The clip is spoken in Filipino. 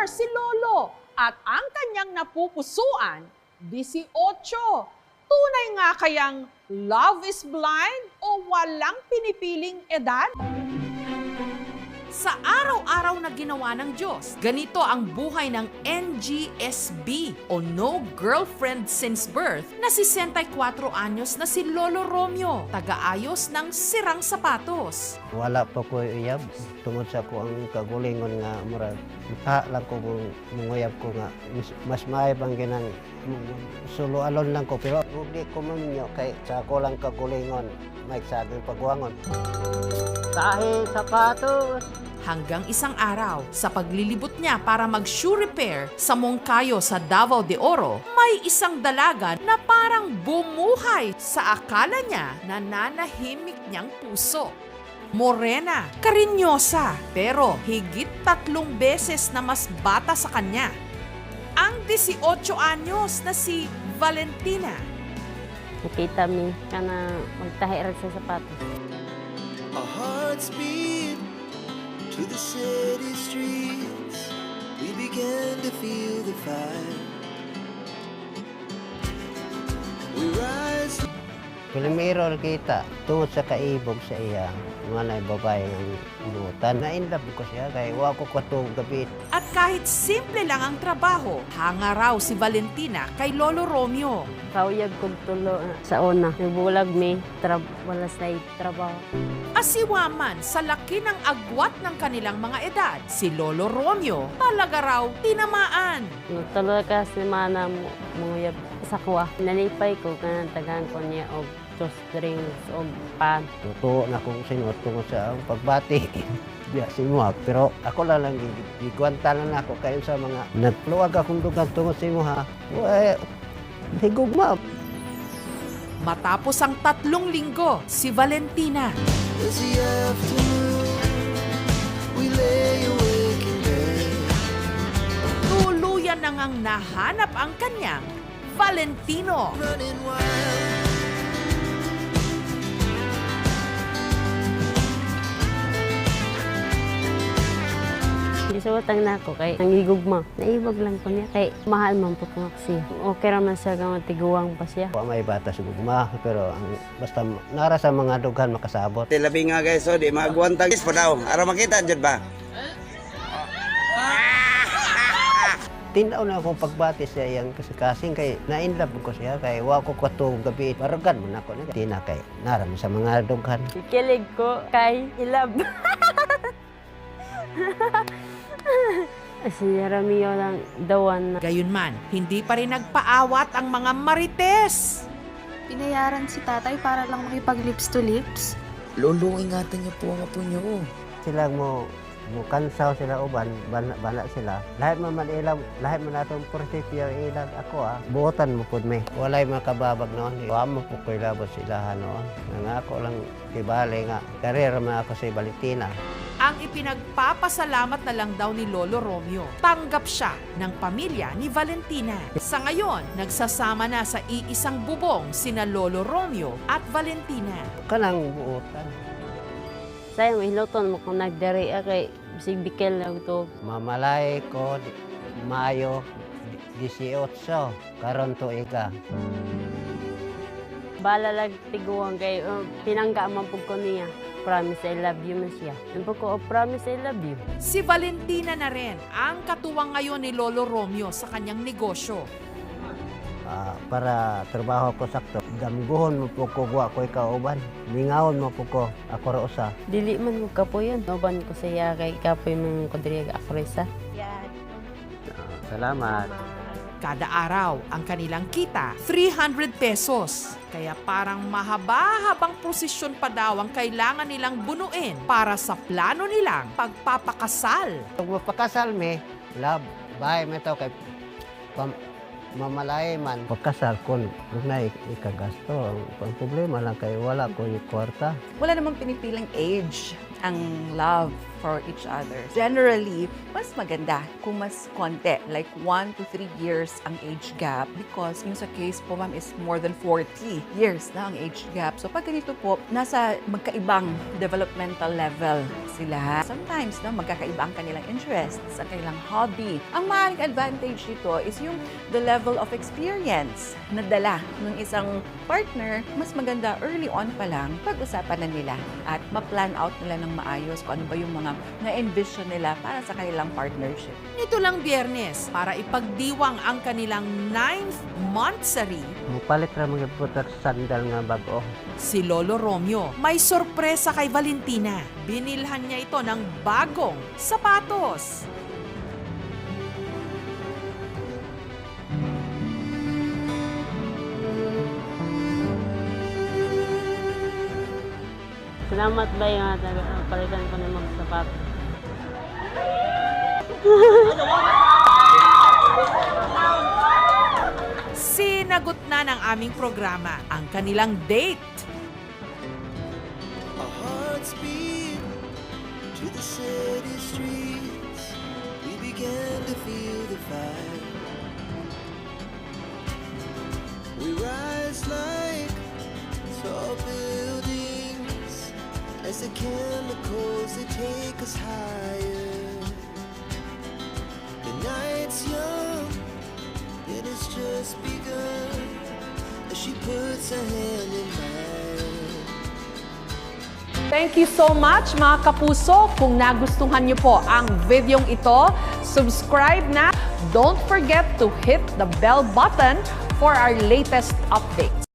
mature si Lolo at ang kanyang napupusuan, 18. Tunay nga kayang love is blind o walang pinipiling edad? Sa araw-araw na ginawa ng Diyos, ganito ang buhay ng NGSB o No Girlfriend Since Birth na 64 anyos na si Lolo Romeo, tagaayos ng sirang sapatos. Wala pa ko iyab. Tungod sa ko ang kagulingon nga murag. Ha lang ko kung munguyab ko nga. Mas, mas maay bang ginang sulo alon lang ko. Pero hindi ko maminyo kay sa ako lang kagulingon. May sa aking pagwangon. Tahi sapatos. Hanggang isang araw, sa paglilibot niya para mag-shoe repair sa Moncayo sa Davao de Oro, may isang dalaga na parang bumuhay sa akala niya na nanahimik niyang puso. Morena, karinyosa, pero higit tatlong beses na mas bata sa kanya. Ang 18 anyos na si Valentina. Nakita mi ka na magtahi sa sapatos. Our hearts beat to the city Pilimiro kita tungod sa kaibog sa iya. Mga na babae ang inutan. Na-inlove ko siya kay wa ko katong gabi. At kahit simple lang ang trabaho, hanga raw si Valentina kay Lolo Romeo. Kauyab kog tulo sa una. Nagbulag mi, tra wala sa trabaho. Asiwaman sa laki ng agwat ng kanilang mga edad, si Lolo Romeo talaga raw tinamaan. Tulo ka si mana mo muyab sa kuwa. Nalipay ko kanang tagaan ko niya og two strings og pan. Totoo na kung sinuot tungod sa ang pagbati. Diya si Muhak. Pero ako lang lang gigwanta lang ako kayo sa mga nagpluwag akong dugang tungod sa imo ha. Uy, higugma. Matapos ang tatlong linggo, si Valentina as the afternoon. We lay awake in bed. tuluyan na ngang nahanap ang kanyang Valentino. Gisuwatang na ako kay nangigugma. Naibag lang ko niya kay mahal man po ko siya. Okay raman siya kang tiguang pa siya. Wa may bata sa gugma. Pero ang, basta nara sa mga dughan makasabot. Ti labi nga guys, so di magwantag is pa daw. Ara makita jud ba? Tinaw na akong pagbati sa iyang kasing kay na-inlove ko siya kay wa ko katong gabi. Paragan mo na ako na. Tina kay nara mo sa mga dughan. Ikilig ko kay ilab. si Ramio lang dawan na. Gayunman, hindi pa rin nagpaawat ang mga marites. Pinayaran si tatay para lang makipag-lips to lips. Lolo, ingatan niyo po ang apo niyo. sila mo mo kansaw sila uban bana, bana sila lahat man man ilang lahat man atong prinsipyo ilang ako ah buotan mo pud me walay makababag noon wa mo po koy labot sila noon nga ako lang tibali nga karir man ako sa Valentina Ang ipinagpapasalamat na lang daw ni Lolo Romeo. Tanggap siya ng pamilya ni Valentina. Sa ngayon, nagsasama na sa iisang bubong sina Lolo Romeo at Valentina. kanang buotan Sayang hiloton mo kung nagdari kay bisig bikel lang to. mamalay ko di- Mayo di- 18 karon to ika Bala lag tiguang kay uh, pinangga man pud ko niya. Promise I love you man siya. Ko, oh, promise I love you. Si Valentina na rin ang katuwang ngayon ni Lolo Romeo sa kanyang negosyo. Ah, para trabaho ko sakto gamguhon mo po ko wa ko kauban mingawon mo po ko ako ra usa Dili man ko kapoy yun. Noban ko siya kay kapoy ko diri ako resa. salamat Kada araw, ang kanilang kita, 300 pesos. Kaya parang mahaba-habang prosesyon pa daw ang kailangan nilang bunuin para sa plano nilang pagpapakasal. Pag mapakasal me, love, bye me to kay pam, mamalay man. Pagkasal ko, huwag na ik- ikagasto. Ang, ang problema lang kay wala ko yung kwarta. wala namang pinipilang age ang love. For each other. Generally, mas maganda kung mas konti, like 1 to 3 years ang age gap because yung sa case po ma'am is more than 40 years na ang age gap. So pag ganito po, nasa magkaibang developmental level sila. Sometimes no, magkakaiba ang kanilang interests, ang kanilang hobby. Ang maaaring advantage dito is yung the level of experience na dala ng isang partner, mas maganda early on pa lang pag-usapan na nila at ma-plan out nila ng maayos kung ano ba yung mga na-envision nila para sa kanilang partnership. Nito lang biyernes para ipagdiwang ang kanilang ninth monthsary, Mupalit ra mga putak sandal nga bago. si Lolo Romeo may sorpresa kay Valentina. Binilhan niya ito ng bagong sapatos. Salamat ba yung uh, palitan ko ng mga sapatos. Sinagot na ng aming programa ang kanilang date. Our hearts beat to the city streets. We began to feel the fire. The chemicals they take us higher. The night's young, it has just begun as she puts her hand in mine. Thank you so much mga kapuso. Kung nagustuhan niyo po ang videong ito, subscribe na. Don't forget to hit the bell button for our latest updates.